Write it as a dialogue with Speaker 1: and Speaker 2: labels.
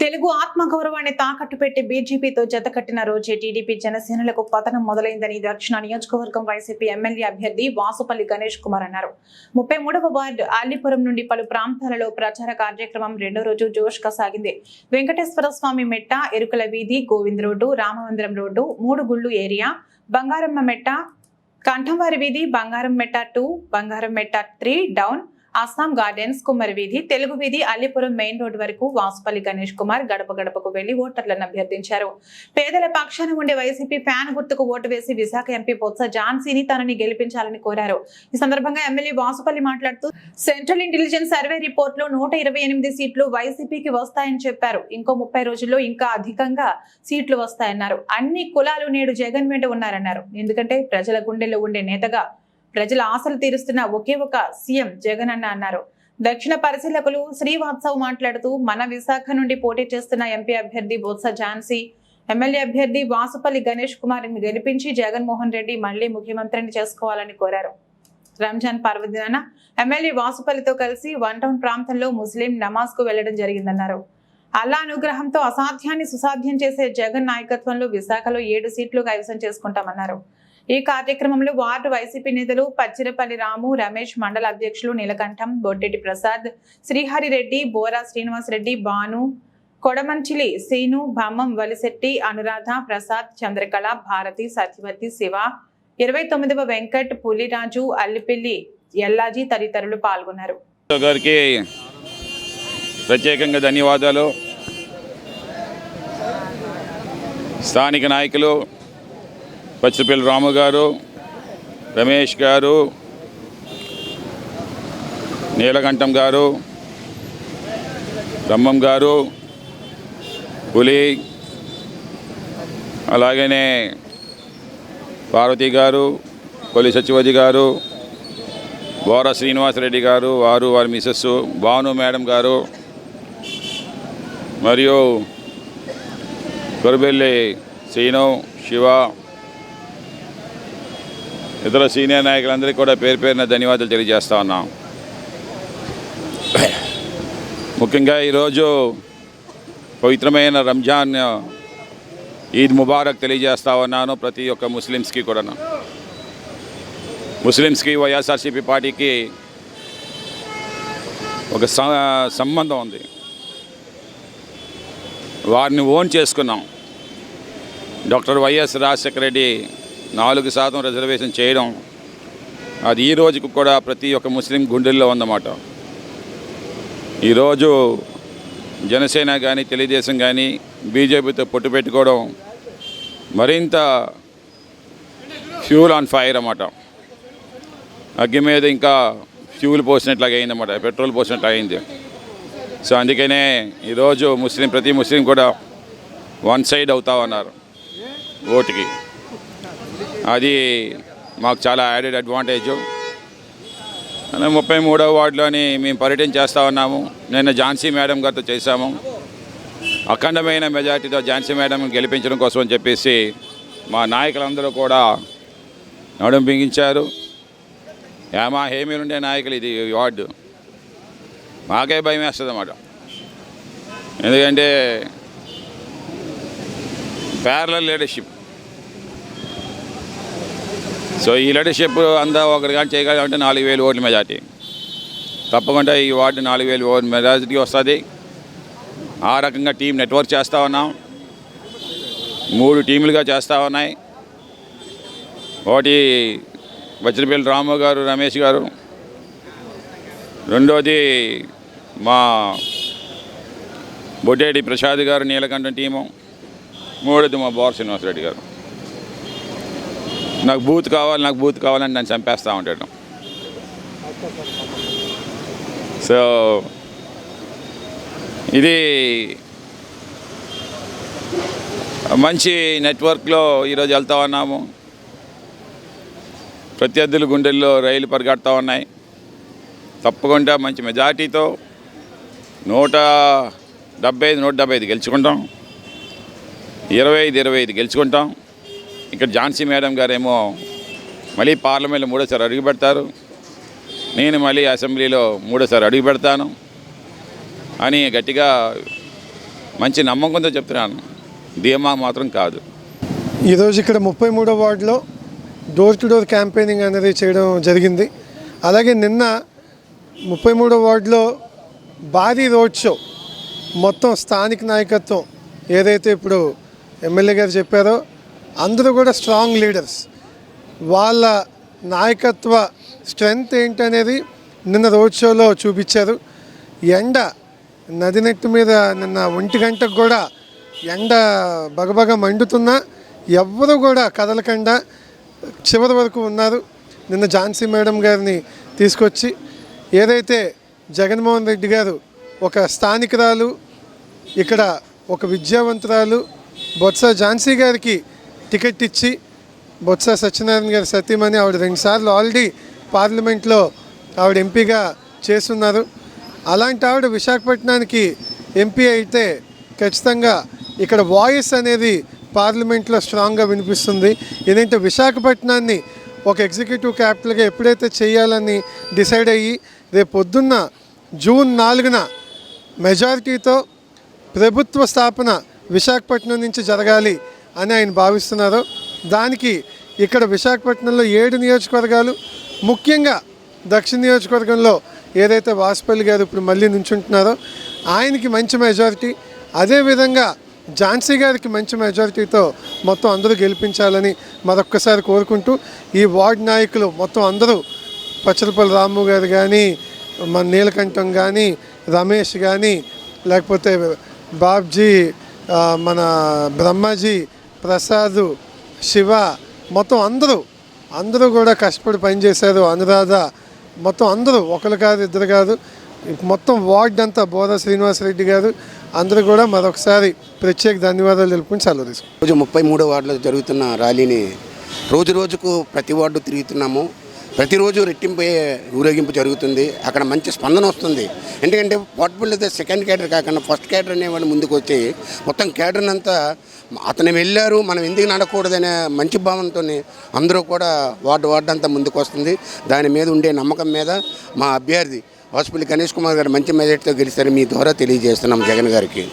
Speaker 1: తెలుగు ఆత్మగౌరవాన్ని తాకట్టు పెట్టి బీజేపీతో జతకట్టిన రోజే టీడీపీ జనసేనలకు పతనం మొదలైందని దక్షిణ నియోజకవర్గం వైసీపీ ఎమ్మెల్యే అభ్యర్థి వాసుపల్లి గణేష్ కుమార్ అన్నారు. ముప్పై మూడవ వార్డు ఆలిపురం నుండి పలు ప్రాంతాలలో ప్రచార కార్యక్రమం రెండో రోజు జోష్గా సాగింది వెంకటేశ్వర స్వామి మెట్ట ఎరుకల వీధి గోవింద్ రోడ్డు రామమందిరం రోడ్డు మూడు గుళ్ళు ఏరియా బంగారమ్మ మెట్ట కంఠంవారి వీధి బంగారం మెట్ట టూ బంగారం మెట్ట త్రీ డౌన్ అస్సాం గార్డెన్స్ కుమ్మరి వీధి తెలుగు వీధి అల్లిపురం మెయిన్ రోడ్ వరకు వాసుపల్లి గణేష్ కుమార్ గడప గడపకు వెళ్ళి ఓటర్లను అభ్యర్థించారు. పేదల పక్షాన ఉండే వైసీపీ ఫ్యాన్ గుర్తుకు ఓటు వేసి విశాఖ ఎంపీ బొత్స ఝాన్సీని తనని గెలిపించాలని కోరారు. ఈ సందర్భంగా ఎమ్మెల్యే వాసుపల్లి మాట్లాడుతూ సెంట్రల్ ఇంటెలిజెన్స్ సర్వే రిపోర్ట్లో నూట ఇరవై ఎనిమిది సీట్లు వైసీపీకి వస్తాయని చెప్పారు. ఇంకో ముప్పై రోజుల్లో ఇంకా అధికంగా సీట్లు వస్తాయన్నారు. అన్ని కులాలు నేడు జగన్ వెంట ఉన్నారన్నారు. ఎందుకంటే ప్రజల గుండెల్లో ఉండే నేతగా ప్రజల ఆశలు తీరుస్తున్న ఒకే ఒక సీఎం జగన్ అన్న అన్నారు. దక్షిణ పరిశీలకులు శ్రీవాత్సవ్ మాట్లాడుతూ మన విశాఖ నుండి పోటీ చేస్తున్న ఎంపీ అభ్యర్థి బొత్స ఝాన్సీ ఎమ్మెల్యే అభ్యర్థి వాసుపల్లి గణేష్ కుమార్ని గెలిపించి జగన్మోహన్ రెడ్డి మళ్ళీ ముఖ్యమంత్రిని చేసుకోవాలని కోరారు. రంజాన్ పర్వదినాన ఎమ్మెల్యే వాసుపల్లితో కలిసి వన్ టౌన్ ప్రాంతంలో ముస్లిం నమాజ్కు వెళ్ళడం జరిగిందన్నారు. అల్లా అనుగ్రహంతో అసాధ్యాన్ని సుసాధ్యం చేసే జగన్ నాయకత్వంలో విశాఖలో ఏడు సీట్లు కైవసం చేసుకుంటామన్నారు. ఈ కార్యక్రమంలో వార్డు వైసీపీ నేతలు పచ్చిరపల్లి రాము రమేష్ మండల అధ్యక్షులు నీలకంఠం బొడ్డెటి ప్రసాద్ శ్రీహరిరెడ్డి బోరా శ్రీనివాస్ రెడ్డి బాను కొడమంచిలి సీను భమ్మం వలిశెట్టి అనురాధ ప్రసాద్ చంద్రకళ భారతి సత్యవతి శివ ఇరవై తొమ్మిదవ వెంకట్ పులిరాజు అల్లిపిల్లి ఎల్లాజీ తదితరులు పాల్గొన్నారు.
Speaker 2: గారికి ప్రత్యేకంగా ధన్యవాదాలు. స్థానిక నాయకులు పచ్చిపల్లి రాము గారు రమేష్ గారు నీలకంఠం గారు బ్రహ్మం గారు పులి అలాగనే పార్వతి గారు కొలి సత్యవతి గారు బోర శ్రీనివాసరెడ్డి గారు వారు వారి మిసెస్ భాను మేడం గారు మరియు కొరబెల్లి శ్రీను శివ ఇతర సీనియర్ నాయకులందరికీ కూడా పేరు పేరున ధన్యవాదాలు తెలియజేస్తా ఉన్నాం. ముఖ్యంగా ఈరోజు పవిత్రమైన రంజాన్ ఈద్ ముబారక్ తెలియజేస్తా ఉన్నాను ప్రతి ఒక్క ముస్లిమ్స్కి కూడా ముస్లిమ్స్కి వైఎస్ఆర్సీపీ పార్టీకి ఒక స- సంబంధం ఉంది. వారిని ఓన్ చేసుకున్నాం. డాక్టర్ వైఎస్ రాజశేఖర రెడ్డి నాలుగు శాతం రిజర్వేషన్ చేయడం అది ఈ రోజుకు కూడా ప్రతి ఒక్క ముస్లిం గుండెల్లో ఉందన్నమాట. ఈరోజు జనసేన కానీ తెలుగుదేశం కానీ బీజేపీతో పొట్టు పెట్టుకోవడం మరింత ఫ్యూల్ ఆన్ ఫైర్ అన్నమాట. అగ్గి మీద ఇంకా ఫ్యూల్ పోసినట్లాగా అయిందన్నమాట పెట్రోల్ పోసినట్లు అయింది సో అందుకనే ఈరోజు ముస్లిం ప్రతి ముస్లిం కూడా వన్ సైడ్ అవుతా ఉన్నారు ఓటుకి. అది మాకు చాలా యాడెడ్ అడ్వాంటేజ్ ముప్పై మూడవ వార్డులోని మేము పర్యటన చేస్తూ ఉన్నాము. నిన్న ఝాన్సీ మేడం గారితో చేశాము. అఖండమైన మెజార్టీతో ఝాన్సీ మేడం గెలిపించడం కోసం అని చెప్పేసి మా నాయకులందరూ కూడా నడుం బిగించారు. ఏమా హేమీలు ఉండే నాయకులు ఇది వార్డు? మాకే భయం వేస్తుంది అన్నమాట. ఎందుకంటే ప్యారల లీడర్షిప్ సో ఈ లీడర్షిప్ అంతా ఒకరు కానీ చేయగలంటే నాలుగు వేలు ఓట్ల మెజార్టీ. తప్పకుండా ఈ వార్డు నాలుగు వేలు ఓట్ మెజార్టీ వస్తుంది. ఆ రకంగా టీం నెట్వర్క్ చేస్తూ ఉన్నాం. మూడు టీములుగా చేస్తూ ఉన్నాయి. ఒకటి వజ్రపల్లి రాము గారు రమేష్ గారు. రెండోది మా బొడ్డేటి ప్రసాద్ గారు నీలకంఠం టీము. మూడోది మా బోర్ శ్రీనివాసరెడ్డి గారు. నాకు బూత్ కావాలి నాకు బూత్ కావాలని నన్ను చంపేస్తూ ఉంటాడు. సో ఇది మంచి నెట్వర్క్లో ఈరోజు వెళ్తా ఉన్నాము. ప్రత్యర్థుల గుండెల్లో రైలు పరిగెడతా ఉన్నాయి. తప్పకుండా మంచి మెజార్టీతో నూట డెబ్బై ఐదు నూట డెబ్బై ఐదు గెలుచుకుంటాం. ఇరవై ఐదు ఇరవై ఐదు గెలుచుకుంటాం. ఇక్కడ ఝాన్సీ మేడం గారేమో మళ్ళీ పార్లమెంట్లో మూడోసారి అడుగు పెడతారు. నేను మళ్ళీ అసెంబ్లీలో మూడోసారి అడుగు పెడతాను. అని గట్టిగా మంచి నమ్మకంతో చెప్తున్నాను. ధీమా మాత్రం కాదు.
Speaker 3: ఈరోజు ఇక్కడ ముప్పై మూడో వార్డులో డోర్ టు డోర్ క్యాంపెయినింగ్ అనేది చేయడం జరిగింది. అలాగే నిన్న ముప్పై మూడో వార్డులో భారీ రోడ్ షో మొత్తం స్థానిక నాయకత్వం ఏదైతే ఇప్పుడు ఎమ్మెల్యే గారు చెప్పారో అందరూ కూడా స్ట్రాంగ్ లీడర్స్ వాళ్ళ నాయకత్వ స్ట్రెంగ్త్ ఏంటనేది నిన్న రోడ్ షోలో చూపించారు. ఎండ నది నెట్టు మీద నిన్న ఒంటి గంటకు కూడా ఎండ బగబగ మండుతున్నా ఎవ్వరూ కూడా కదలకుండా చివరి వరకు ఉన్నారు. నిన్న ఝాన్సీ మేడం గారిని తీసుకొచ్చి ఏదైతే జగన్మోహన్ రెడ్డి గారు ఒక స్థానికురాలు ఇక్కడ ఒక విద్యావంతురాలు బొత్స ఝాన్సీ గారికి టికెట్ ఇచ్చి బొత్స సత్యనారాయణ గారి సతీమణి ఆవిడ రెండుసార్లు ఆల్రెడీ పార్లమెంట్లో ఆవిడ ఎంపీగా చేస్తున్నారు. అలాంటి ఆవిడ విశాఖపట్నానికి ఎంపీ అయితే ఖచ్చితంగా ఇక్కడ వాయిస్ అనేది పార్లమెంట్లో స్ట్రాంగ్గా వినిపిస్తుంది. ఏదంటే విశాఖపట్నాన్ని ఒక ఎగ్జిక్యూటివ్ క్యాపిటల్గా ఎప్పుడైతే చేయాలని డిసైడ్ అయ్యి రేపు పొద్దున్న జూన్ నాలుగున మెజారిటీతో ప్రభుత్వ స్థాపన విశాఖపట్నం నుంచి జరగాలి అని ఆయన భావిస్తున్నారు. దానికి ఇక్కడ విశాఖపట్నంలో ఏడు నియోజకవర్గాలు ముఖ్యంగా దక్షిణ నియోజకవర్గంలో ఏదైతే వాసుపల్లి గారు ఇప్పుడు మళ్ళీ నుంచుంటున్నారో ఆయనకి మంచి మెజారిటీ అదేవిధంగా ఝాన్సీ గారికి మంచి మెజారిటీతో మొత్తం అందరూ గెలిపించాలని మరొక్కసారి కోరుకుంటూ ఈ వార్డ్ నాయకులు మొత్తం అందరూ పచ్చలపల్లి రాము గారు కానీ మన నీలకంఠం కానీ రమేష్ కానీ లేకపోతే బాబ్జీ మన బ్రహ్మాజీ ప్రసాద్ శివ మొత్తం అందరూ అందరూ కూడా కష్టపడి పనిచేశారు అనురాధ మొత్తం అందరూ ఒకరు కాదు ఇద్దరు కాదు మొత్తం వార్డ్ అంతా బోధ శ్రీనివాసరెడ్డి గారు అందరూ కూడా మరొకసారి ప్రత్యేక ధన్యవాదాలు తెలుపుకుని సెలవు తీసుకుంటాం
Speaker 4: రోజు ముప్పై మూడో వార్డులో జరుగుతున్న ర్యాలీని రోజు రోజుకు ప్రతి వార్డు తిరుగుతున్నాము. ప్రతిరోజు రెట్టింపు ఊరేగింపు జరుగుతుంది. అక్కడ మంచి స్పందన వస్తుంది. ఎందుకంటే పోర్టబుల్ అయితే సెకండ్ క్యాడర్ కాకుండా ఫస్ట్ క్యాడర్ అనేవాళ్ళు ముందుకు వచ్చి మొత్తం క్యాడర్ని అంతా అతను వెళ్ళారు. మనం ఎందుకు నడకూడదనే మంచి భావంతో అందరూ కూడా వార్డు వార్డు అంతా ముందుకు వస్తుంది దాని మీద ఉండే నమ్మకం మీద మా అభ్యర్థి వాసుపల్లి గణేష్ కుమార్ గారు మంచి మెజార్టీతో గెలిస్తారని మీ ద్వారా తెలియజేస్తున్నాం జగన్ గారికి.